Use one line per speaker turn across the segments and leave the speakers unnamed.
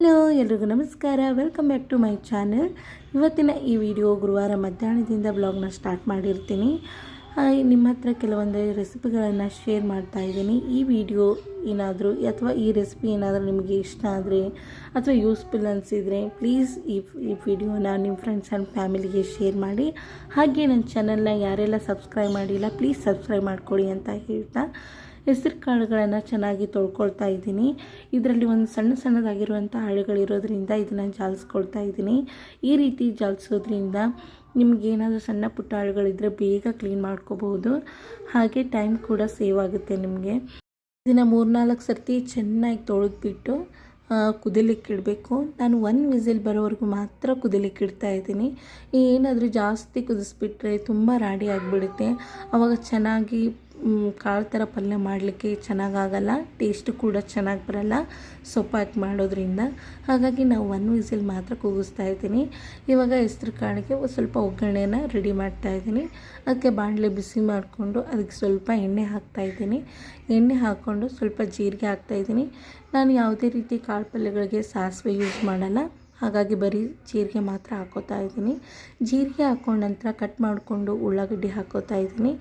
Hello, ಎಲ್ರಿಗೂ ನಮಸ್ಕಾರ. Welcome back to my channel ಇವತ್ತಿನ ಈ ವಿಡಿಯೋ ಗುರುವಾರ ಮಧ್ಯಾಹ್ನದಿಂದ ಬ್ಲಾಗ್ನ ಸ್ಟಾರ್ಟ್ ಮಾಡಿರ್ತೀನಿ. ನಿಮ್ಮ ಹತ್ರ ಕೆಲವೊಂದು ರೆಸಿಪಿಗಳನ್ನು ಶೇರ್ ಮಾಡ್ತಾ ಇದ್ದೀನಿ. ಈ ವಿಡಿಯೋ ಏನಾದರೂ ಅಥವಾ ಈ ರೆಸಿಪಿ ಏನಾದರೂ ನಿಮಗೆ ಇಷ್ಟ ಆದರೆ ಅಥವಾ ಯೂಸ್ಫುಲ್ ಅನಿಸಿದರೆ ಪ್ಲೀಸ್ ಈ ಈ ವಿಡಿಯೋನ ನಿಮ್ಮ ಫ್ರೆಂಡ್ಸ್ ಆ್ಯಂಡ್ ಫ್ಯಾಮಿಲಿಗೆ ಶೇರ್ ಮಾಡಿ. ಹಾಗೆ ನನ್ನ ಚಾನಲ್ನ ಯಾರೆಲ್ಲ ಸಬ್ಸ್ಕ್ರೈಬ್ ಮಾಡಿಲ್ಲ ಪ್ಲೀಸ್ ಸಬ್ಸ್ಕ್ರೈಬ್ ಮಾಡ್ಕೊಳ್ಳಿ ಅಂತ ಹೇಳ್ತಾ ಹೆಸರು ಕಾಳುಗಳನ್ನು ಚೆನ್ನಾಗಿ ತೊಳ್ಕೊಳ್ತಾ ಇದ್ದೀನಿ. ಇದರಲ್ಲಿ ಒಂದು ಸಣ್ಣ ಸಣ್ಣದಾಗಿರುವಂಥ ಹಾಳುಗಳಿರೋದ್ರಿಂದ ಇದನ್ನು ಜಾಲಿಸ್ಕೊಳ್ತಾ ಇದ್ದೀನಿ. ಈ ರೀತಿ ಜಾಲಿಸೋದ್ರಿಂದ ನಿಮಗೇನಾದರೂ ಸಣ್ಣ ಪುಟ್ಟ ಹಾಳುಗಳಿದ್ದರೆ ಬೇಗ ಕ್ಲೀನ್ ಮಾಡ್ಕೋಬಹುದು. ಹಾಗೆ ಟೈಮ್ ಕೂಡ ಸೇವ್ ಆಗುತ್ತೆ ನಿಮಗೆ. ಇದನ್ನು ಮೂರ್ನಾಲ್ಕು ಸರ್ತಿ ಚೆನ್ನಾಗಿ ತೊಳೆದ್ಬಿಟ್ಟು ಕುದಿಲಿಕ್ಕೆ ಇಡಬೇಕು. ನಾನು ಒನ್ ವಿಸಿಲ್ ಬರೋವರೆಗೂ ಮಾತ್ರ ಕುದಿಲಿಕ್ಕೆ ಇಡ್ತಾ ಇದ್ದೀನಿ. ಏನಾದರೂ ಜಾಸ್ತಿ ಕುದಿಸ್ಬಿಟ್ರೆ ತುಂಬ ರಾಡಿ ಆಗಿಬಿಡುತ್ತೆ. ಆವಾಗ ಚೆನ್ನಾಗಿ ಕಾಳು ಥರ ಪಲ್ಯ ಮಾಡಲಿಕ್ಕೆ ಚೆನ್ನಾಗಾಗಲ್ಲ ಟೇಸ್ಟ್ ಕೂಡ ಚೆನ್ನಾಗಿ ಬರಲ್ಲ. ಸೊಪ್ಪು ಹಾಕಿ ಮಾಡೋದ್ರಿಂದ. ಹಾಗಾಗಿ ನಾವು ಒನ್ ವಿಸಿಲ್ ಮಾತ್ರ ಕೂಗಿಸ್ತಾ ಇದ್ದೀನಿ. ಇವಾಗ ಹೆಸ್ರು ಕಾಳಿಗೆ ಸ್ವಲ್ಪ ಒಗ್ಗರಣೆನ ರೆಡಿ ಮಾಡ್ತಾ ಇದ್ದೀನಿ. ಅದಕ್ಕೆ ಬಾಣಲೆ ಬಿಸಿ ಮಾಡಿಕೊಂಡು ಅದಕ್ಕೆ ಸ್ವಲ್ಪ ಎಣ್ಣೆ ಹಾಕ್ತಾ ಇದ್ದೀನಿ. ಎಣ್ಣೆ ಹಾಕ್ಕೊಂಡು ಸ್ವಲ್ಪ ಜೀರಿಗೆ ಹಾಕ್ತಾ ಇದ್ದೀನಿ. ನಾನು ಯಾವುದೇ ರೀತಿ ಕಾಳು ಪಲ್ಯಗಳಿಗೆ ಸಾಸಿವೆ ಯೂಸ್ ಮಾಡಲ್ಲ. ಹಾಗಾಗಿ ಬರೀ ಜೀರಿಗೆ ಮಾತ್ರ ಹಾಕೋತಾ ಇದ್ದೀನಿ. ಜೀರಿಗೆ ಹಾಕೊಂಡ ನಂತರ ಕಟ್ ಮಾಡಿಕೊಂಡು ಉಳ್ಳಾಗಡ್ಡಿ ಹಾಕೋತಾ ಇದ್ದೀನಿ.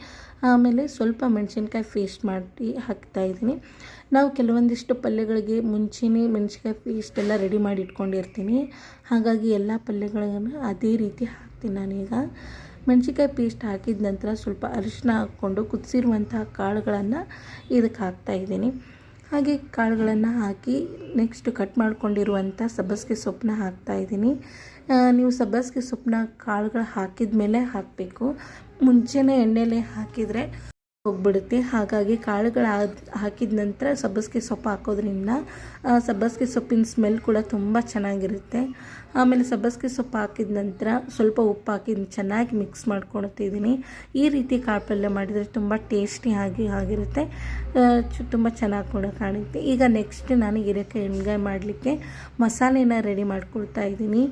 ಆಮೇಲೆ ಸ್ವಲ್ಪ ಮೆಣಸಿನ್ಕಾಯಿ ಪೇಸ್ಟ್ ಮಾಡಿ ಹಾಕ್ತಾ ಇದ್ದೀನಿ. ನಾವು ಕೆಲವೊಂದಿಷ್ಟು ಪಲ್ಯಗಳಿಗೆ ಮುಂಚೆನೇ ಮೆಣಸಿನ್ಕಾಯಿ ಪೇಸ್ಟ್ ಎಲ್ಲ ರೆಡಿ ಮಾಡಿ ಇಟ್ಕೊಂಡಿರ್ತೀನಿ. ಹಾಗಾಗಿ ಎಲ್ಲ ಪಲ್ಯಗಳನ್ನು ಅದೇ ರೀತಿ ಹಾಕ್ತೀನಿ ನಾನೀಗ. ಮೆಣಸಿನ್ಕಾಯಿ ಪೇಸ್ಟ್ ಹಾಕಿದ ನಂತರ ಸ್ವಲ್ಪ ಅರಿಶಿನ ಹಾಕ್ಕೊಂಡು ಕುದಿಸಿರುವಂತಹ ಕಾಳುಗಳನ್ನು ಇದಕ್ಕೆ ಹಾಕ್ತಾ ಇದ್ದೀನಿ. ಹಾಗೆ ಕಾಳುಗಳನ್ನು ಹಾಕಿ ನೆಕ್ಸ್ಟ್ ಕಟ್ ಮಾಡಿಕೊಂಡಿರುವಂಥ ಸಬ್ಬಸಿಗೆ ಸೊಪ್ಪನ್ನ ಹಾಕ್ತಾ ಇದ್ದೀನಿ. ನೀವು ಸಬ್ಬಸಿಗೆ ಸೊಪ್ಪನ್ನ ಕಾಳುಗಳು ಹಾಕಿದ ಮೇಲೆ ಹಾಕಬೇಕು. ಮುಂಚೆನೇ ಎಣ್ಣೆಲೆ ಹಾಕಿದರೆ ಹೋಗ್ಬಿಡುತ್ತೆ. ಹಾಗಾಗಿ ಕಾಳುಗಳು ಹಾಕಿದ ನಂತರ ಸಬ್ಬಸಿಗೆ ಸೊಪ್ಪು ಹಾಕೋದ್ರಿಂದ ಸಬ್ಬಸಿಗೆ ಸೊಪ್ಪಿನ ಸ್ಮೆಲ್ ಕೂಡ ತುಂಬ ಚೆನ್ನಾಗಿರುತ್ತೆ. ಆಮೇಲೆ ಸಬ್ಬಸಿಗೆ ಸೊಪ್ಪು ಹಾಕಿದ ನಂತರ ಸ್ವಲ್ಪ ಉಪ್ಪು ಹಾಕಿ ಚೆನ್ನಾಗಿ ಮಿಕ್ಸ್ ಮಾಡ್ಕೊಳ್ತಿದ್ದೀನಿ. ಈ ರೀತಿ ಕಾಳು ಪಲ್ಯ ಮಾಡಿದರೆ ತುಂಬ ಟೇಸ್ಟಿ ಆಗಿ ಆಗಿರುತ್ತೆ. ತುಂಬ ಚೆನ್ನಾಗಿ ಕೂಡ ಕಾಣುತ್ತೆ. ಈಗ ನೆಕ್ಸ್ಟ್ ನಾನು ಹೀರೆಕಾಯಿ ಎಣ್ಗಾಯಿ ಮಾಡಲಿಕ್ಕೆ ಮಸಾಲೆನ ರೆಡಿ ಮಾಡ್ಕೊಳ್ತಾ ಇದ್ದೀನಿ.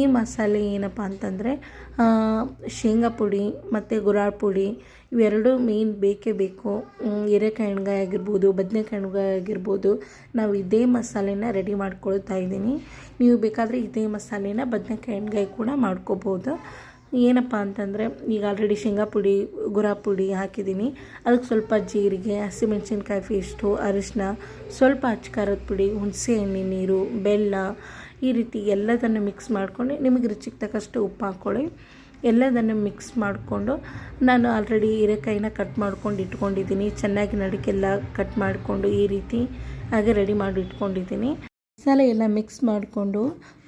ಈ ಮಸಾಲೆ ಏನಪ್ಪ ಅಂತಂದರೆ ಶೇಂಗಾ ಪುಡಿ ಮತ್ತು ಗುರಾಳ್ ಪುಡಿ ಇವೆರಡು ಮೇನ್ ಬೇಕೇ ಬೇಕು. ಹೀರೆಕಾಯಿ ಆಗಿರ್ಬೋದು ಬದನೆಕಾಯಿ ಆಗಿರ್ಬೋದು, ನಾವು ಇದೇ ಮಸಾಲೆನ ರೆಡಿ ಮಾಡ್ಕೊಳ್ತಾ ಇದ್ದೀನಿ. ನೀವು ಬೇಕಾದರೆ ಇದೇ ಮಸಾಲೆನ ಬದನೆಕಾಯಿ ಎಣ್ಗಾಯಿ ಕೂಡ ಮಾಡ್ಕೋಬೋದು. ಏನಪ್ಪ ಅಂತಂದರೆ, ಈಗ ಆಲ್ರೆಡಿ ಶೇಂಗಾ ಪುಡಿ, ಗುರಾ ಪುಡಿ ಹಾಕಿದ್ದೀನಿ. ಅದಕ್ಕೆ ಸ್ವಲ್ಪ ಜೀರಿಗೆ, ಹಸಿಮೆಣ್ಸಿನ್ಕಾಯಿ ಪೇಸ್ಟು ಅರಿಶಿನ ಸ್ವಲ್ಪ ಅಚ್ಕಾರದ ಪುಡಿ, ಹುಣಸೆ ಎಣ್ಣೆ ನೀರು, ಬೆಲ್ಲ, ಈ ರೀತಿ ಎಲ್ಲದನ್ನು ಮಿಕ್ಸ್ ಮಾಡ್ಕೊಂಡು ನಿಮಗೆ ರುಚಿಗೆ ತಕ್ಕಷ್ಟು ಉಪ್ಪು ಹಾಕ್ಕೊಳ್ಳಿ ಎಲ್ಲದನ್ನು ಮಿಕ್ಸ್ ಮಾಡಿಕೊಂಡು ನಾನು ಆಲ್ರೆಡಿ ಹೀರೆಕಾಯಿನ ಕಟ್ ಮಾಡ್ಕೊಂಡು ಇಟ್ಕೊಂಡಿದ್ದೀನಿ. ಚೆನ್ನಾಗಿ ನಡಕ್ಕೆಲ್ಲ ಕಟ್ ಮಾಡಿಕೊಂಡು ಈ ರೀತಿ ಹಾಗೆ ರೆಡಿ ಮಾಡಿ ಇಟ್ಕೊಂಡಿದ್ದೀನಿ. ಮಸಾಲೆ ಎಲ್ಲ ಮಿಕ್ಸ್ ಮಾಡಿಕೊಂಡು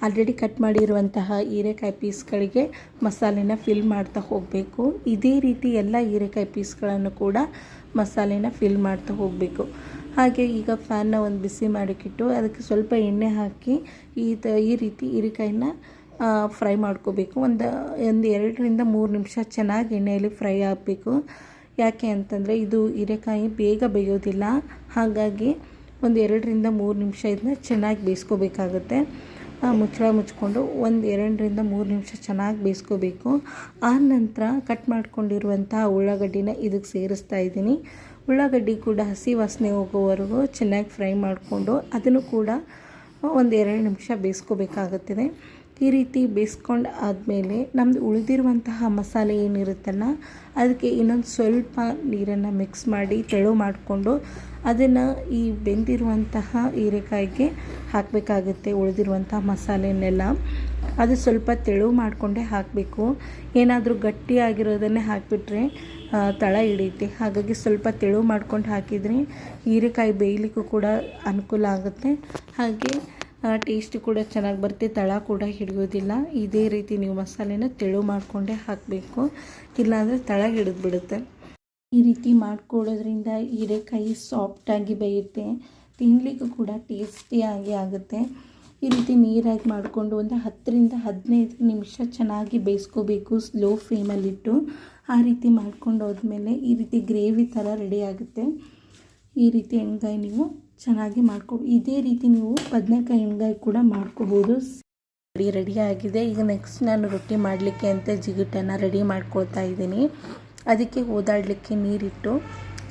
ಆಲ್ರೆಡಿ ಕಟ್ ಮಾಡಿರುವಂತಹ ಹೀರೆಕಾಯಿ ಪೀಸ್ಗಳಿಗೆ ಮಸಾಲೆನ ಫಿಲ್ ಮಾಡ್ತಾ ಹೋಗಬೇಕು. ಇದೇ ರೀತಿ ಎಲ್ಲ ಹೀರೆಕಾಯಿ ಪೀಸ್ಗಳನ್ನು ಕೂಡ ಮಸಾಲೆನ ಫಿಲ್ ಮಾಡ್ತಾ ಹೋಗಬೇಕು. ಹಾಗೆ ಈಗ ಫ್ಯಾನ್ನ ಒಂದು ಬಿಸಿ ಮಾಡೋಕ್ಕಿಟ್ಟು ಅದಕ್ಕೆ ಸ್ವಲ್ಪ ಎಣ್ಣೆ ಹಾಕಿ ಈ ಈ ರೀತಿ ಹೀರೆಕಾಯಿನ ಫ್ರೈ ಮಾಡ್ಕೋಬೇಕು. ಒಂದು ಒಂದು ಎರಡರಿಂದ ಮೂರು ನಿಮಿಷ ಚೆನ್ನಾಗಿ ಎಣ್ಣೆಯಲ್ಲಿ ಫ್ರೈ ಆಗಬೇಕು. ಯಾಕೆ ಅಂತಂದರೆ ಇದು ಹೀರೆಕಾಯಿ ಬೇಗ ಬೇಯೋದಿಲ್ಲ. ಹಾಗಾಗಿ ಒಂದು ಎರಡರಿಂದ ಮೂರು ನಿಮಿಷ ಇದನ್ನ ಚೆನ್ನಾಗಿ ಬೇಯಿಸ್ಕೋಬೇಕಾಗುತ್ತೆ. ಮುಚ್ಚಳ ಮುಚ್ಕೊಂಡು ಒಂದು ಎರಡರಿಂದ ಮೂರು ನಿಮಿಷ ಚೆನ್ನಾಗಿ ಬೇಯಿಸ್ಕೋಬೇಕು. ಆ ನಂತರ ಕಟ್ ಮಾಡ್ಕೊಂಡಿರುವಂತಹ ಉಳ್ಳಾಗಡ್ಡಿನ ಇದಕ್ಕೆ ಸೇರಿಸ್ತಾ ಇದ್ದೀನಿ. ಉಳ್ಳಾಗಡ್ಡಿ ಕೂಡ ಹಸಿ ವಾಸನೆ ಹೋಗೋವರೆಗೂ ಚೆನ್ನಾಗಿ ಫ್ರೈ ಮಾಡಿಕೊಂಡು ಅದನ್ನು ಕೂಡ ಒಂದು ಎರಡು ನಿಮಿಷ ಬೇಯಿಸ್ಕೋಬೇಕಾಗುತ್ತದೆ. ಈ ರೀತಿ ಬೇಯಿಸ್ಕೊಂಡು ಆದಮೇಲೆ ನಮ್ಮದು ಉಳಿದಿರುವಂತಹ ಮಸಾಲೆ ಏನಿರುತ್ತಲ್ಲ, ಅದಕ್ಕೆ ಇನ್ನೊಂದು ಸ್ವಲ್ಪ ನೀರನ್ನು ಮಿಕ್ಸ್ ಮಾಡಿ ತೆಳು ಮಾಡಿಕೊಂಡು ಅದನ್ನು ಈ ಬೆಂದಿರುವಂತಹ ಹೀರೆಕಾಯಿಗೆ ಹಾಕಬೇಕಾಗುತ್ತೆ ಉಳಿದಿರುವಂತಹ ಮಸಾಲೆನೆಲ್ಲ. ಅದು ಸ್ವಲ್ಪ ತೆಳು ಮಾಡಿಕೊಂಡೇ ಹಾಕಬೇಕು. ಏನಾದರೂ ಗಟ್ಟಿಯಾಗಿರೋದನ್ನೇ ಹಾಕಿಬಿಟ್ರೆ ತಳ ಹಿಡಿಯುತ್ತೆ. ಹಾಗಾಗಿ ಸ್ವಲ್ಪ ತೆಳು ಮಾಡ್ಕೊಂಡು ಹಾಕಿದರೆ ಹೀರೆಕಾಯಿ ಬೇಯಲಿಕ್ಕೂ ಕೂಡ ಅನುಕೂಲ ಆಗುತ್ತೆ. ಹಾಗೆ ಟೇಸ್ಟ್ ಕೂಡ ಚೆನ್ನಾಗಿ ಬರುತ್ತೆ, ತಳ ಕೂಡ ಹಿಡಿಯೋದಿಲ್ಲ. ಇದೇ ರೀತಿ ನೀವು ಮಸಾಲೆನ ತೆಳು ಮಾಡಿಕೊಂಡೇ ಹಾಕಬೇಕು. ಇಲ್ಲಾಂದರೆ ತಳ ಹಿಡಿದ್ಬಿಡುತ್ತೆ. ಈ ರೀತಿ ಮಾಡ್ಕೊಳ್ಳೋದ್ರಿಂದ ಹೀರೆಕಾಯಿ ಸಾಫ್ಟಾಗಿ ಬೇಯುತ್ತೆ. ತಿನ್ನಲಿಕ್ಕೂ ಕೂಡ ಟೇಸ್ಟಿಯಾಗಿ ಆಗುತ್ತೆ. ಈ ರೀತಿ ನೀರಾಗಿ ಮಾಡಿಕೊಂಡು ಒಂದು ಹತ್ತರಿಂದ ಹದಿನೈದು ನಿಮಿಷ ಚೆನ್ನಾಗಿ ಬೇಯಿಸ್ಕೋಬೇಕು ಸ್ಲೋ ಫ್ಲೇಮಲ್ಲಿಟ್ಟು ಆ ರೀತಿ ಮಾಡ್ಕೊಂಡು ಹೋದ್ಮೇಲೆ ಈ ರೀತಿ ಗ್ರೇವಿ ಥರ ರೆಡಿ ಆಗುತ್ತೆ. ಈ ರೀತಿ ಎಣ್ಗಾಯಿ ನೀವು ಚೆನ್ನಾಗಿ ಮಾಡ್ಕೊ ಇದೇ ರೀತಿ ನೀವು ಬದನೆಕಾಯಿ ಎಣ್ಗಾಯಿ ಕೂಡ ಮಾಡ್ಕೋಬೋದು. ರೆಡಿ ರೆಡಿ ಆಗಿದೆ. ಈಗ ನೆಕ್ಸ್ಟ್ ನಾನು ರೊಟ್ಟಿ ಮಾಡಲಿಕ್ಕೆ ಅಂತ ಜಿಗುಟನ್ನು ರೆಡಿ ಮಾಡ್ಕೊಳ್ತಾ ಇದ್ದೀನಿ. ಅದಕ್ಕೆ ಓದಾಡಲಿಕ್ಕೆ ನೀರಿಟ್ಟು,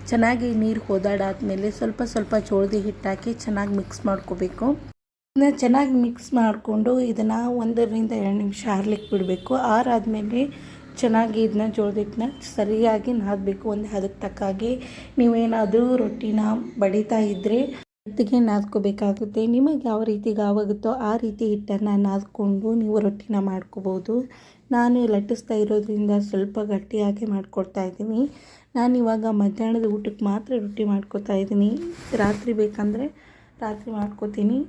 ಚೆನ್ನಾಗಿ ನೀರು ಹೋದಾಡಾದ್ಮೇಲೆ ಸ್ವಲ್ಪ ಸ್ವಲ್ಪ ಜೋಳದಿ ಹಿಟ್ಟಾಕಿ ಚೆನ್ನಾಗಿ ಮಿಕ್ಸ್ ಮಾಡ್ಕೋಬೇಕು. ಇದನ್ನ ಚೆನ್ನಾಗಿ ಮಿಕ್ಸ್ ಮಾಡಿಕೊಂಡು ಇದನ್ನು ಒಂದರಿಂದ ಎರಡು ನಿಮಿಷ ಆರ್ಲಿಕ್ಕೆ ಬಿಡಬೇಕು. ಆರಾದಮೇಲೆ ಚೆನ್ನಾಗಿ ಇದನ್ನ ಜೋಳದ ಹಿಟ್ಟನ್ನ ಸರಿಯಾಗಿ ನಾದಬೇಕು. ಒಂದು ಹದಕ್ಕೆ ತಕ್ಕಾಗೆ ನೀವೇನಾದರೂ ರೊಟ್ಟಿನ ಬಡಿತಾ ಇದ್ದರೆ ಹೊತ್ತಿಗೆ ನಾದ್ಕೋಬೇಕಾಗುತ್ತೆ. ನಿಮಗೆ ಯಾವ ರೀತಿಗೆ ಆವಾಗುತ್ತೋ ಆ ರೀತಿ ಹಿಟ್ಟನ್ನು ನಾದ್ಕೊಂಡು ನೀವು ರೊಟ್ಟಿನ ಮಾಡ್ಕೋಬೋದು. ನಾನು ಲಟ್ಟಿಸ್ತಾ ಇರೋದ್ರಿಂದ ಸ್ವಲ್ಪ ಗಟ್ಟಿಯಾಗಿ ಮಾಡ್ಕೊಡ್ತಾ ಇದ್ದೀನಿ. ನಾನು ಇವಾಗ ಮಧ್ಯಾಹ್ನದ ಊಟಕ್ಕೆ ಮಾತ್ರ ರೊಟ್ಟಿ ಮಾಡ್ಕೋತಾ ಇದ್ದೀನಿ. ರಾತ್ರಿ ಬೇಕಂದರೆ ರಾತ್ರಿ ಮಾಡ್ಕೋತೀನಿ.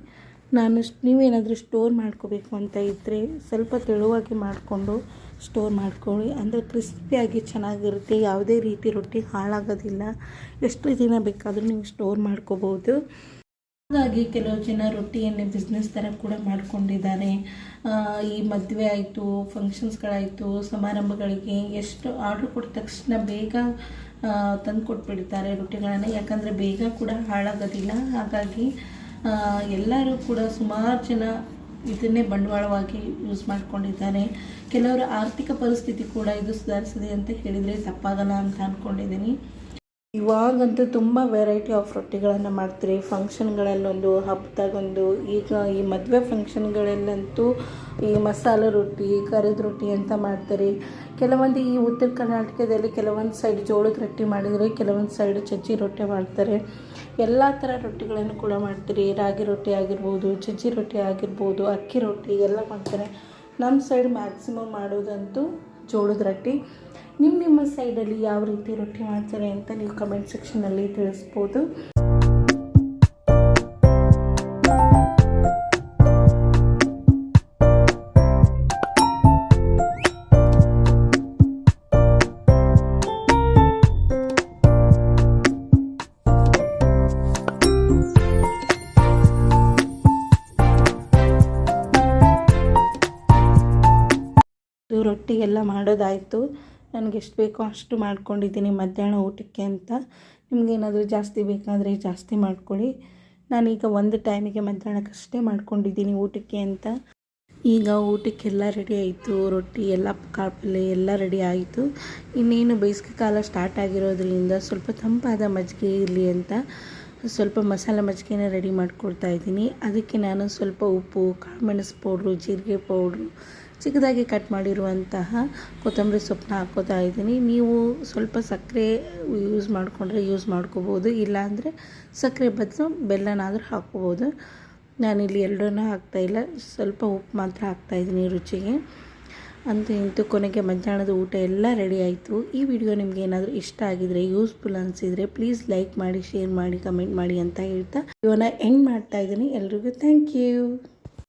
ನಾನು ನೀವೇನಾದರೂ ಸ್ಟೋರ್ ಮಾಡ್ಕೋಬೇಕು ಅಂತ ಇದ್ದರೆ ಸ್ವಲ್ಪ ತೆಳುವಾಗಿ ಮಾಡಿಕೊಂಡು ಸ್ಟೋರ್ ಮಾಡ್ಕೊಳ್ಳಿ. ಅಂದರೆ ಕ್ರಿಸ್ಪಿಯಾಗಿ ಚೆನ್ನಾಗಿರುತ್ತೆ. ಯಾವುದೇ ರೀತಿ ರೊಟ್ಟಿ ಹಾಳಾಗೋದಿಲ್ಲ. ಎಷ್ಟು ದಿನ ಬೇಕಾದರೂ ನೀವು ಸ್ಟೋರ್ ಮಾಡ್ಕೋಬೋದು. ಹಾಗಾಗಿ ಕೆಲವು ಜನ ರೊಟ್ಟಿಯನ್ನೇ ಬಿಸ್ನೆಸ್ ಥರ ಕೂಡ ಮಾಡಿಕೊಂಡಿದ್ದಾರೆ. ಈ ಮದುವೆ ಆಯಿತು ಫಂಕ್ಷನ್ಸ್ಗಳಾಯಿತು ಸಮಾರಂಭಗಳಿಗೆ ಎಷ್ಟು ಆರ್ಡ್ರ್ ಕೊಟ್ಟ ತಕ್ಷಣ ಬೇಗ ತಂದು ಕೊಟ್ಬಿಡ್ತಾರೆ ರೊಟ್ಟಿಗಳನ್ನು. ಯಾಕಂದರೆ ಬೇಗ ಕೂಡ ಹಾಳಾಗೋದಿಲ್ಲ. ಹಾಗಾಗಿ ಎಲ್ಲರೂ ಕೂಡ ಸುಮಾರು ಜನ ಇದನ್ನೇ ಬಂಡವಾಳವಾಗಿ ಯೂಸ್ ಮಾಡ್ಕೊಂಡಿದ್ದಾರೆ ಕೆಲವರ ಆರ್ಥಿಕ ಪರಿಸ್ಥಿತಿ ಕೂಡ ಇದು ಸುಧಾರಿಸಿದೆ ಅಂತ ಹೇಳಿದರೆ ತಪ್ಪಾಗಲ್ಲ ಅಂತ ಅಂದ್ಕೊಂಡಿದ್ದೀನಿ ಇವಾಗಂತೂ ತುಂಬ ವೆರೈಟಿ ಆಫ್ ರೊಟ್ಟಿಗಳನ್ನು ಮಾಡ್ತೀರಿ. ಫಂಕ್ಷನ್ಗಳಲ್ಲೊಂದು ಹಬ್ಬದಾಗೊಂದು, ಈಗ ಈ ಮದುವೆ ಫಂಕ್ಷನ್ಗಳಲ್ಲಂತೂ ಈ ಮಸಾಲೆ ರೊಟ್ಟಿ, ಕರಿದ ರೊಟ್ಟಿ ಅಂತ ಮಾಡ್ತಾರೆ. ಕೆಲವೊಂದು ಈ ಉತ್ತರ ಕರ್ನಾಟಕದಲ್ಲಿ ಕೆಲವೊಂದು ಸೈಡ್ ಜೋಳದ ರೊಟ್ಟಿ ಮಾಡಿದರೆ, ಕೆಲವೊಂದು ಸೈಡ್ ಚಜ್ಜಿ ರೊಟ್ಟಿ ಮಾಡ್ತಾರೆ. ಎಲ್ಲ ಥರ ರೊಟ್ಟಿಗಳನ್ನು ಕೂಡ ಮಾಡ್ತೀರಿ. ರಾಗಿ ರೊಟ್ಟಿ ಆಗಿರ್ಬೋದು ಚಜ್ಜಿ ರೊಟ್ಟಿ ಆಗಿರ್ಬೋದು, ಅಕ್ಕಿ ರೊಟ್ಟಿ ಎಲ್ಲ ಮಾಡ್ತಾರೆ. ನಮ್ಮ ಸೈಡ್ ಮ್ಯಾಕ್ಸಿಮಮ್ ಮಾಡೋದಂತೂ ಜೋಳದ ರೊಟ್ಟಿ. ನಿಮ್ಮ ನಿಮ್ಮ ಸೈಡಲ್ಲಿ ಯಾವ ರೀತಿ ರೊಟ್ಟಿ ಮಾಡ್ತಾರೆ ಅಂತ ನೀವು ಕಮೆಂಟ್ ಸೆಕ್ಷನಲ್ಲಿ ತಿಳಿಸ್ಬೋದು. ರೊಟ್ಟಿ ಎಲ್ಲ ಮಾಡೋದಾಯಿತು. ನನಗೆ ಎಷ್ಟು ಬೇಕೋ ಅಷ್ಟು ಮಾಡ್ಕೊಂಡಿದ್ದೀನಿ ಮಧ್ಯಾಹ್ನ ಊಟಕ್ಕೆ ಅಂತ. ನಿಮಗೇನಾದರೂ ಜಾಸ್ತಿ ಬೇಕಾದರೆ ಜಾಸ್ತಿ ಮಾಡ್ಕೊಳ್ಳಿ. ನಾನೀಗ ಒಂದು ಟೈಮಿಗೆ ಮಧ್ಯಾಹ್ನಕ್ಕಷ್ಟೇ ಮಾಡ್ಕೊಂಡಿದ್ದೀನಿ ಊಟಕ್ಕೆ ಅಂತ. ಈಗ ಊಟಕ್ಕೆಲ್ಲ ರೆಡಿ ಆಯಿತು. ರೊಟ್ಟಿ, ಎಲ್ಲ ಕಾಳು ಪಲ್ಯ ಎಲ್ಲ ರೆಡಿ ಆಯಿತು. ಇನ್ನೇನು ಬೇಸಿಗೆ ಕಾಲ ಸ್ಟಾರ್ಟ್ ಆಗಿರೋದ್ರಿಂದ ಸ್ವಲ್ಪ ತಂಪಾದ ಮಜ್ಜಿಗೆ ಇರಲಿ ಅಂತ ಸ್ವಲ್ಪ ಮಸಾಲೆ ಮಜ್ಜಿಗೆನ ರೆಡಿ ಮಾಡ್ಕೊಡ್ತಾ ಇದ್ದೀನಿ. ಅದಕ್ಕೆ ನಾನು ಸ್ವಲ್ಪ ಉಪ್ಪು, ಕಾಳುಮೆಣಸು ಪೌಡ್ರು, ಜೀರಿಗೆ ಪೌಡ್ರು ಚಿಕ್ಕದಾಗಿ ಕಟ್ ಮಾಡಿರುವಂತಹ ಕೊತ್ತಂಬರಿ ಸೊಪ್ಪನ್ನ ಹಾಕೋತಾ ಇದ್ದೀನಿ. ನೀವು ಸ್ವಲ್ಪ ಸಕ್ಕರೆ ಯೂಸ್ ಮಾಡಿಕೊಂಡ್ರೆ ಯೂಸ್ ಮಾಡ್ಕೋಬೋದು ಇಲ್ಲಾಂದರೆ ಸಕ್ಕರೆ ಬದಲು ಬೆಲ್ಲನಾದರೂ ಹಾಕ್ಕೋಬೋದು ನಾನಿಲ್ಲಿ ಎರಡನ್ನೂ ಹಾಕ್ತಾಯಿಲ್ಲ ಸ್ವಲ್ಪ ಉಪ್ಪು ಮಾತ್ರ ಹಾಕ್ತಾಯಿದ್ದೀನಿ ರುಚಿಗೆ. ಅಂತ ಇಂತು ಕೊನೆಗೆ ಮಧ್ಯಾಹ್ನದ ಊಟ ಎಲ್ಲ ರೆಡಿ ಆಯಿತು. ಈ ವಿಡಿಯೋ ನಿಮ್ಗೆ ಏನಾದರೂ ಇಷ್ಟ ಆಗಿದರೆ ಯೂಸ್ಫುಲ್ ಅನಿಸಿದರೆ ಪ್ಲೀಸ್ ಲೈಕ್ ಮಾಡಿ ಶೇರ್ ಮಾಡಿ ಕಮೆಂಟ್ ಮಾಡಿ ಅಂತ ಹೇಳ್ತಾ ವಿಡಿಯೋನ ಎಂಡ್ ಮಾಡ್ತಾ ಇದ್ದೀನಿ. ಎಲ್ರಿಗೂ ಥ್ಯಾಂಕ್ ಯು